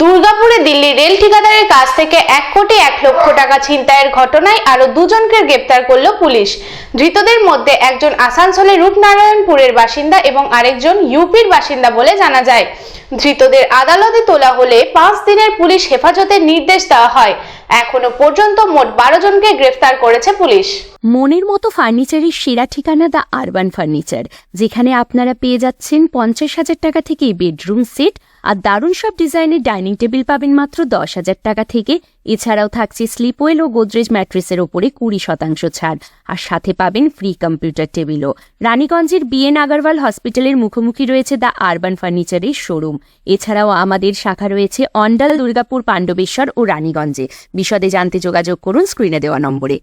দুর্গাপুরে দিল্লি রেল ঠিকাদারের কাছ থেকে এক কোটি এক লক্ষ টাকা ছিনতাইয়ের ঘটনায় আরও দুজনকে গ্রেপ্তার করল পুলিশ। ধৃতদের মধ্যে একজন আসানসোলের রূপনারায়ণপুরের বাসিন্দা এবং আরেকজন ইউপির বাসিন্দা বলে জানা যায়। ধৃতদের আদালতে তোলা হলে পাঁচ দিনের পুলিশ হেফাজতের নির্দেশ দেওয়া হয়। এখনও পর্যন্ত মোট বারো জনকে গ্রেফতার করেছে পুলিশ। মনের মতো ফার্নিচারের সেরা ঠিকানা দ্য আরবান ফার্নিচার, যেখানে আপনারা পেয়ে যাচ্ছেন পঞ্চাশ হাজার টাকা থেকে বেডরুম সেট আর দারুণ সব ডিজাইনের ডাইনিং টেবিল পাবেন মাত্র দশ হাজার টাকা থেকে। এছাড়াও থাকছে স্লিপওয়েল ও গোদরেজ ম্যাট্রেসের ওপরে কুড়ি শতাংশ ছাড় আর সাথে পাবেন ফ্রি কম্পিউটার টেবিলও রানীগঞ্জের বিএন আগারওয়াল হসপিটালের মুখোমুখি রয়েছে দ্য আরবান ফার্নিচারের শোরুম এছাড়াও আমাদের শাখা রয়েছে অন্ডাল দুর্গাপুর পাণ্ডবেশ্বর ও রানীগঞ্জে। বিশদে জানতে যোগাযোগ করুন স্ক্রিনে দেওয়া নম্বরে।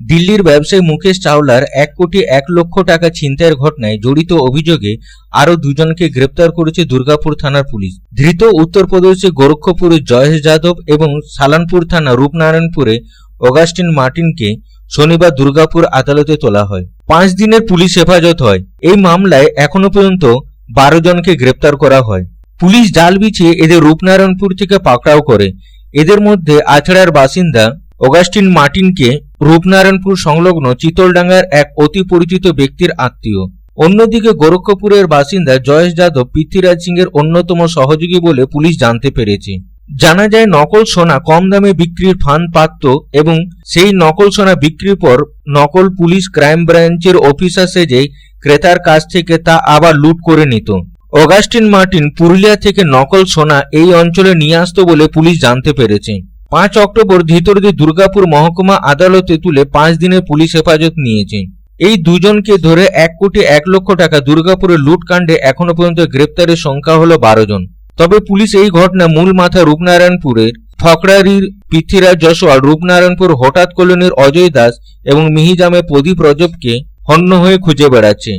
দিল্লির ব্যবসায়ী মুকেশ চাওলার এক কোটি এক লক্ষ টাকা ছিনতাইয়ের ঘটনায় জড়িত অভিযোগে আরও দুজনকে গ্রেপ্তার করেছে দুর্গাপুর থানার পুলিশ। ধৃত উত্তরপ্রদেশের গোরক্ষপুরের জয়েশ যাদব এবং সালানপুর থানা রূপনারায়ণপুরে অগাস্টিন মার্টিনকে শনিবার দুর্গাপুর আদালতে তোলা হয়। পাঁচ দিনের পুলিশ হেফাজত হয়। এই মামলায় এখনও পর্যন্ত বারো জনকে গ্রেপ্তার করা হয়। পুলিশ জাল বিছিয়ে এদের রূপনারায়ণপুর থেকে পাকড়াও করে। এদের মধ্যে আছড়ার বাসিন্দা অগাস্টিন মার্টিনকে রূপনারায়ণপুর সংলগ্ন চিতলডাঙ্গার এক অতি পরিচিত ব্যক্তির আত্মীয়। অন্যদিকে গোরক্ষপুরের বাসিন্দা জয়েশ যাদব পৃথ্বীরাজ সিং এর অন্যতম সহযোগী বলে পুলিশ জানতে পেরেছে। জানা যায়, নকল সোনা কম দামে বিক্রির ফান পাতত এবং সেই নকল সোনা বিক্রির পর নকল পুলিশ ক্রাইম ব্রাঞ্চের অফিসার সেজে ক্রেতার কাছ থেকে তা আবার লুট করে নিত। অগাস্টিন মার্টিন পুরুলিয়া থেকে নকল সোনা এই অঞ্চলে নিয়ে আসতো বলে পুলিশ জানতে পেরেছে। পাঁচ অক্টোবর ধৃতদের দুর্গাপুর মহকুমা আদালতে তুলে পাঁচ দিনের পুলিশ হেফাজত নিয়েছে। এই দুজনকে ধরে এক কোটি এক লক্ষ টাকা দুর্গাপুরের লুটকাণ্ডে এখনও পর্যন্ত গ্রেপ্তারের সংখ্যা হলো বারো জন। তবে পুলিশ এই ঘটনা মূল মাথা রূপনারায়ণপুরের ফকরারির পৃথ্বীরাজ যশোয়াল রূপনারায়ণপুর হঠাৎ কলোনির অজয় দাস এবং মিহিজামে প্রদীপ রজবকে হন্য হয়ে খুঁজে বেড়াচ্ছে।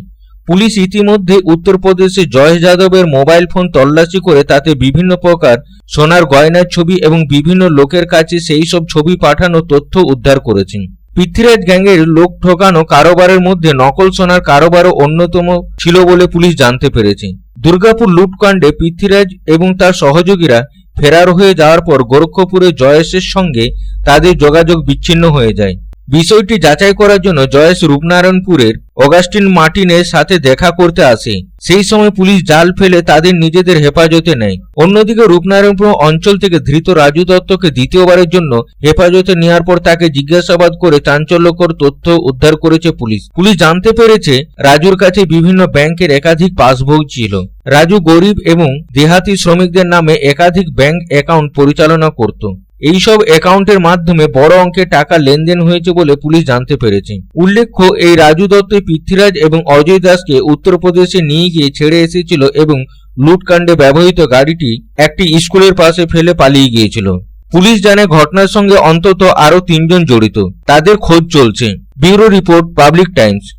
পুলিশ ইতিমধ্যে উত্তরপ্রদেশে জয় যাদবের মোবাইল ফোন তল্লাশি করে তাতে বিভিন্ন প্রকার সোনার গয়নার ছবি এবং বিভিন্ন লোকের কাছে সেই সব ছবি পাঠানো তথ্য উদ্ধার করেছেন। পৃথ্বীরাজ গ্যাংয়ের লোক ঠকানো কারোবারের মধ্যে নকল সোনার কারোবারও অন্যতম ছিল বলে পুলিশ জানতে পেরেছে। দুর্গাপুর লুটকাণ্ডে পৃথ্বীরাজ এবং তার সহযোগীরা ফেরার হয়ে যাওয়ার পর গোরক্ষপুরে জয়েশের সঙ্গে তাদের যোগাযোগ বিচ্ছিন্ন হয়ে যায়। বিষয়টি যাচাই করার জন্য জয়েশ রূপনারায়ণপুরের অগাস্টিন মার্টিনের সাথে দেখা করতে আসে। সেই সময় পুলিশ জাল ফেলে তাদের নিজেদের হেফাজতে নেয়। অন্যদিকে রূপনারায়ণপুর অঞ্চল থেকে ধৃত রাজু দত্তকে দ্বিতীয়বারের জন্য হেফাজতে নেওয়ার পর তাকে জিজ্ঞাসাবাদ করে চাঞ্চল্যকর তথ্য উদ্ধার করেছে পুলিশ। পুলিশ জানতে পেরেছে রাজুর কাছে বিভিন্ন ব্যাংকের একাধিক পাসবই ছিল। রাজু গরিব এবং দেহাতি শ্রমিকদের নামে একাধিক ব্যাংক অ্যাকাউন্ট পরিচালনা করত। এইসব অ্যাকাউন্টের মাধ্যমে বড় অঙ্কের টাকা লেনদেন হয়েছে বলে পুলিশ জানতে পেরেছে। উল্লেখ্য, এই রাজু দত্ত পৃথ্বীরাজ এবং অজয় দাসকে উত্তরপ্রদেশে নিয়ে গিয়ে ছেড়ে এসেছিল এবং লুটকাণ্ডে ব্যবহৃত গাড়িটি একটি স্কুলের পাশে ফেলে পালিয়ে গিয়েছিল। পুলিশ জানে ঘটনার সঙ্গে অন্তত আরও তিনজন জড়িত। তাদের খোঁজ চলছে। Bureau report, Public Times.